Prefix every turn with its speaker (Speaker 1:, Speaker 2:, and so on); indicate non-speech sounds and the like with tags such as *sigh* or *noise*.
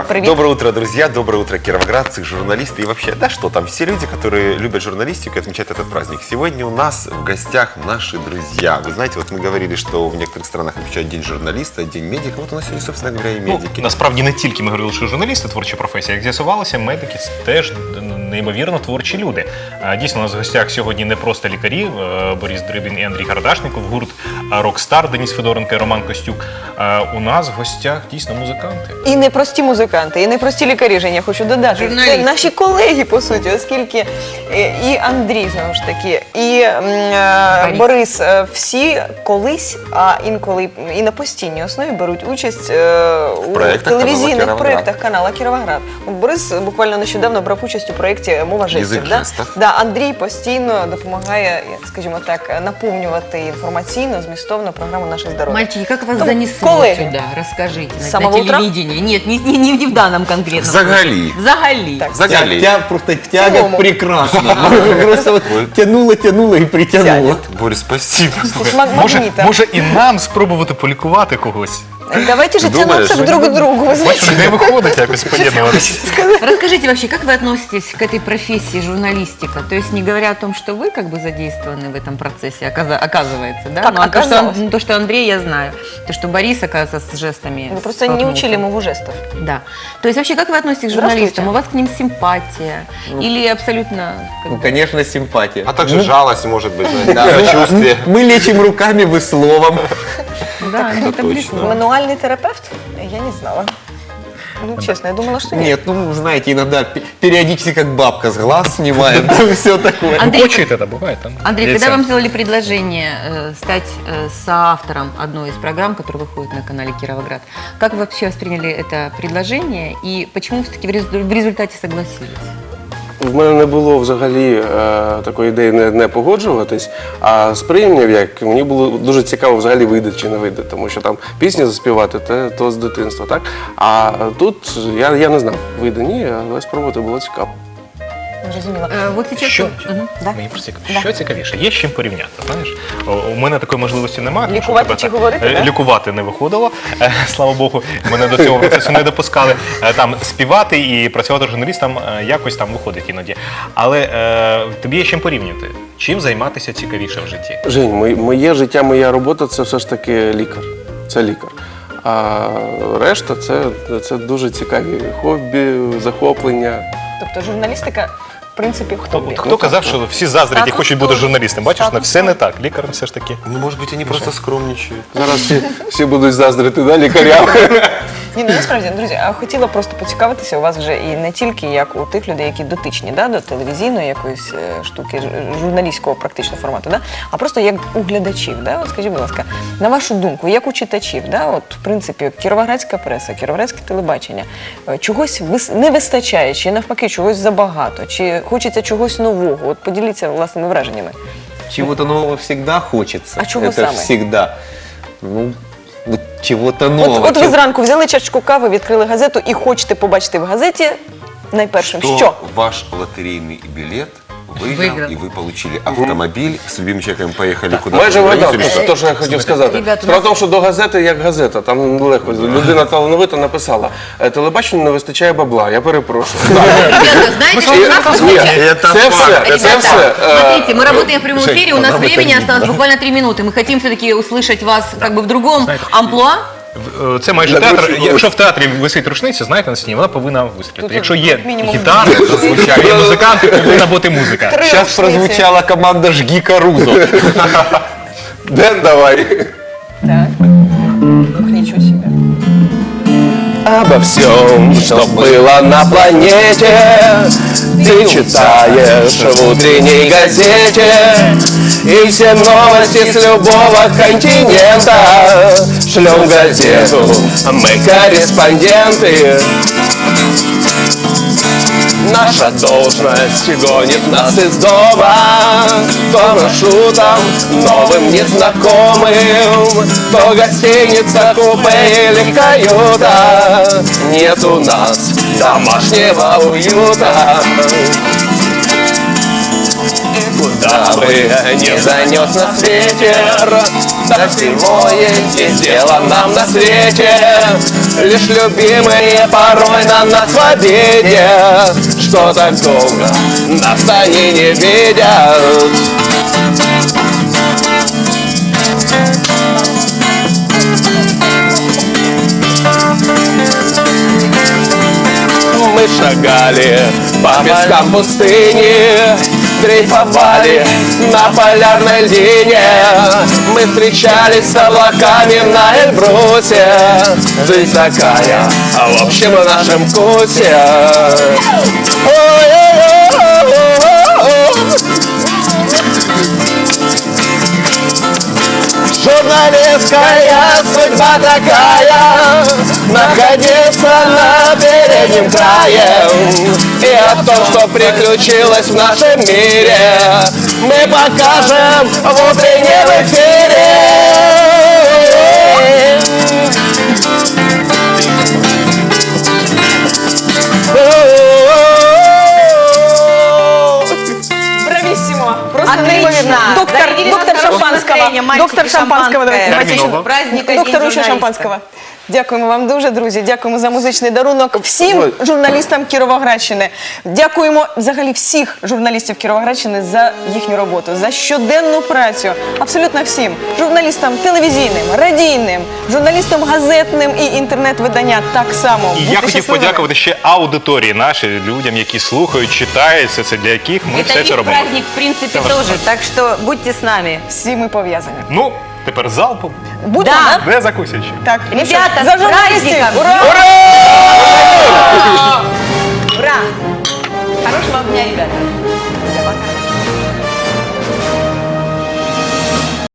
Speaker 1: привіт.
Speaker 2: Доброе утро, друзья, доброе утро, кировоградцы, журналисты и вообще, да что там, все люди, которые любят журналистику и отмечают этот праздник. Сегодня у нас в гостях наши друзья. Вы знаете, вот мы говорили, что в некоторых странах отмечают День журналиста, День медика. Вот у нас сегодня, собственно говоря, и
Speaker 3: Ну,
Speaker 2: медики.
Speaker 3: насправді не тільки ми говорили, що журналісти творча професія, як з'ясувалося, медики теж неймовірно творчі люди. Дійсно, у нас в гостях сьогодні не просто лікарі е, Борис Дрибін і Андрій Гардашников, гурт Рокстар, Деніс Федоренко і Роман Костюк. У нас в гостях дійсно музиканти.
Speaker 1: І не прості музиканти, і не прості лікарі, Женя, я хочу додати. Це наші колеги, по суті, оскільки е, і Андрій, знову ж таки, і е,
Speaker 4: Борис.
Speaker 1: Борис, всі колись, а інколи і на постійній основі беруть участь е, у телевізійних проєктах канала Кіровоград. Борис буквально нещодавно брав участь у проєкті Мова жестів.
Speaker 2: «Язик
Speaker 1: Да?
Speaker 2: жестів».
Speaker 1: Да, Андрій постійно допомагає, як скажімо так, наповнювати інформаційно, змістовно програму Наше здоров'я.
Speaker 4: Мальчики, как вас
Speaker 1: Ну,
Speaker 4: занесло
Speaker 1: коллеги.
Speaker 4: сюда? Расскажите.
Speaker 1: С
Speaker 4: на-
Speaker 1: самого
Speaker 4: на
Speaker 1: утра?
Speaker 4: телевидении. Нет, не, не, не, в данном конкретном.
Speaker 2: Взагалі.
Speaker 4: Взагалі.
Speaker 1: Так.
Speaker 2: Взагалі.
Speaker 5: Тя, просто тягать прекрасно. *laughs* Просто вот тянуло, тянуло и притянуло.
Speaker 2: Борис, спасибо.
Speaker 3: Може, може і нам спробувати полікувати когось.
Speaker 1: Давайте же
Speaker 2: Думаешь?
Speaker 1: тянуться к друг к другу. Вы знаете,
Speaker 3: Бачу, не виходить якось поєднуватися.
Speaker 4: Расскажите вообще, как вы относитесь к этой профессии журналистика? То есть не говоря о том, что вы как бы задействованы в этом процессе, оказа- оказывается, да?
Speaker 1: Как
Speaker 4: Ну, а то что,
Speaker 1: оказалось?
Speaker 4: Ан- то, что Андрей, я знаю. То, что Борис, оказывается, с жестами
Speaker 1: Вы просто не
Speaker 4: столкнулся.
Speaker 1: учили мову жестов.
Speaker 4: Да. То есть вообще, как вы относитесь к
Speaker 1: Здравствуйте.
Speaker 4: журналистам? У вас к ним симпатия? Или абсолютно... как
Speaker 5: Ну,
Speaker 4: бы-
Speaker 5: конечно, симпатия.
Speaker 2: А также
Speaker 5: Ну,
Speaker 2: жалость, может быть, знаете,
Speaker 5: да.
Speaker 2: сочувствие.
Speaker 5: Мы лечим руками, вы словом.
Speaker 4: Да, ну, это
Speaker 2: точно.
Speaker 4: близко.
Speaker 1: Мануальный терапевт? Я не знала. Ну, честно, я думала, что нет.
Speaker 5: Нет, ну, знаете, иногда пе- периодически как бабка с глаз снимает, *laughs* все такое.
Speaker 4: Андрей,
Speaker 3: Хочете, это бывает. там,
Speaker 4: Андрей, когда вам сделали предложение э, стать э, соавтором одной из программ, которая выходит на канале Кировоград, как вы вообще восприняли это предложение и почему все-таки в, резу- в результате согласились?
Speaker 6: В мене не було взагалі е, такої ідеї не, не погоджуватись, а сприйняв як мені було дуже цікаво взагалі вийде чи не вийде, тому що там пісні заспівати те то з дитинства, так? А тут я, я не знав, вийде ні, але спробувати було цікаво.
Speaker 1: Зрозуміла.
Speaker 4: Э, вот сейчас...
Speaker 3: Що?
Speaker 4: Мгм.
Speaker 1: Да.
Speaker 3: Мені просто цікаво,
Speaker 1: Да.
Speaker 3: що цікавіше? Є з чим порівняти, знаєш? У мене такої можливості немає. тому що
Speaker 1: Лікувати
Speaker 3: тебе
Speaker 1: чи
Speaker 3: так,
Speaker 1: говорити,
Speaker 3: е,
Speaker 1: да?
Speaker 3: Лікувати не виходило. Е, Слава Богу, мене до цього процесу не допускали. Е, Там співати і працювати журналістом е, якось там виходить іноді. Але е, тобі є з чим порівнювати. Чим займатися цікавіше в житті?
Speaker 6: Жень, моє, моє життя, моя робота це все ж таки лікар. Це лікар. А решта це, це дуже цікаві хобі, захоплення.
Speaker 1: Тобто журналістика, принципі, хто
Speaker 3: б. хто казав, що всі заздрять і
Speaker 1: Статус
Speaker 3: хочуть бути
Speaker 1: теж.
Speaker 3: журналістом? Бачиш, на
Speaker 1: Статус
Speaker 3: все не
Speaker 1: теж.
Speaker 3: так. Лікарем все ж таки.
Speaker 2: Ну, может быть, они просто скромничают.
Speaker 6: Зараз всі, всі будуть заздрити да, лікарям.
Speaker 1: Ні, ну насправді, друзі, а хотіла просто поцікавитися у вас вже і не тільки як у тих людей, які дотичні да, до телевізійної якоїсь е, штуки, ж- журналістського практично формату, да, а просто як у глядачів. Да? От скажіть, будь ласка, на вашу думку, як у читачів, да, от, в принципі, кіровоградська преса, кіровоградське телебачення, е, чогось вис- не вистачає, чи навпаки чогось забагато, чи хочеться чогось нового? От поділіться власними враженнями.
Speaker 5: Чего-то нового всегда хочется.
Speaker 1: А чего
Speaker 5: Это
Speaker 1: самое?
Speaker 5: всегда. Ну, чего-то
Speaker 1: От,
Speaker 5: нового.
Speaker 1: от ви
Speaker 5: Чего-
Speaker 1: зранку взяли чашку кави, відкрили газету і хочете побачити в газеті найпершим, що?
Speaker 2: ваш лотерейный билет выиграл,
Speaker 4: Выиграл.
Speaker 2: и вы получили автомобиль, с любимым человеком поехали куда-то
Speaker 6: Майже
Speaker 2: за границу
Speaker 6: вгадав,
Speaker 2: или что?
Speaker 6: те, що я хотів сказати.
Speaker 4: Ребята,
Speaker 6: Справа в тому, що до газети як газета, там легко. Людина талановита написала. «Е, Телебаченню не вистачає бабла, я перепрошую.
Speaker 4: Ребята, знаете, что у нас
Speaker 6: Ні,
Speaker 2: Это
Speaker 6: це все,
Speaker 2: факт.
Speaker 6: це все.
Speaker 4: Ребята,
Speaker 6: е,
Speaker 4: смотрите, мы работаем в прямом
Speaker 2: Жень,
Speaker 4: эфире, у нас
Speaker 2: нам это
Speaker 4: времени
Speaker 2: видно.
Speaker 4: осталось буквально три минуты. Мы хотим все-таки услышать вас как бы в другом амплуа.
Speaker 3: Е, Це майже театр. Якщо в театрі висить рушниця, знаєте на стіні, вона повинна вистрілити.
Speaker 1: Тут
Speaker 3: Якщо є гітара, зазвичай є музиканти, повинна бути музика.
Speaker 1: Рушниці.
Speaker 5: прозвучала команда «Жги Карузо». *laughs*
Speaker 6: Ден, давай.
Speaker 1: Так. Ух, ничего себе.
Speaker 6: Обо всем, что было на планете Ты читаешь в утренней газете И все новости с любого континента Шлем газету, мы корреспонденты. Наша должность гонит нас из дома. То маршрутом новым незнакомым. То гостиница, купе или каюта. Нет у нас домашнего уюта. Куда бы не занес нас ветер Так всего есть дело нам на свете. Лишь любимые порой на нас в обиде. Что так долго нас они не видят? Мы шагали по пескам пустыни Дрейфовали на полярной линии Мы встречались с облаками на Эльбрусе Жизнь такая, а в общем в нашем вкусе Ой-ой-ой-ой-ой. Судьба такая Находиться на переднем крае. И о том, что приключилось в нашем мире Мы покажем в утреннем эфире
Speaker 4: настроєнням, мальчики,
Speaker 1: Доктор шампанского Давайте, давайте ще.
Speaker 4: Праздника День
Speaker 1: Доктору ще
Speaker 4: журналиста.
Speaker 1: Шампанського. Дякуємо вам дуже, друзі. Дякуємо за музичний дарунок всім журналістам Кіровоградщини. Дякуємо взагалі всіх журналістів Кіровоградщини за їхню роботу, за щоденну працю. Абсолютно всім журналістам телевізійним, радійним, журналістам газетним і інтернет-видання так само.
Speaker 3: І
Speaker 1: Будьте
Speaker 3: я хотів
Speaker 1: щасливими.
Speaker 3: подякувати ще аудиторії нашій, людям, які слухають, читають все це, для яких ми
Speaker 4: Это
Speaker 3: все це робимо.
Speaker 4: праздник, в принципе, тоже. Так что будьте с нами.
Speaker 1: Всі ми пов'язані.
Speaker 3: Ну, тепер залпом.
Speaker 1: Будемо,
Speaker 4: Да.
Speaker 1: да?
Speaker 3: Де закусять?
Speaker 1: Так, ну що
Speaker 4: Ребята,
Speaker 1: за журналістів!
Speaker 4: праздником!
Speaker 1: Ура!
Speaker 4: Ура! Хорошего вам дня, ребята!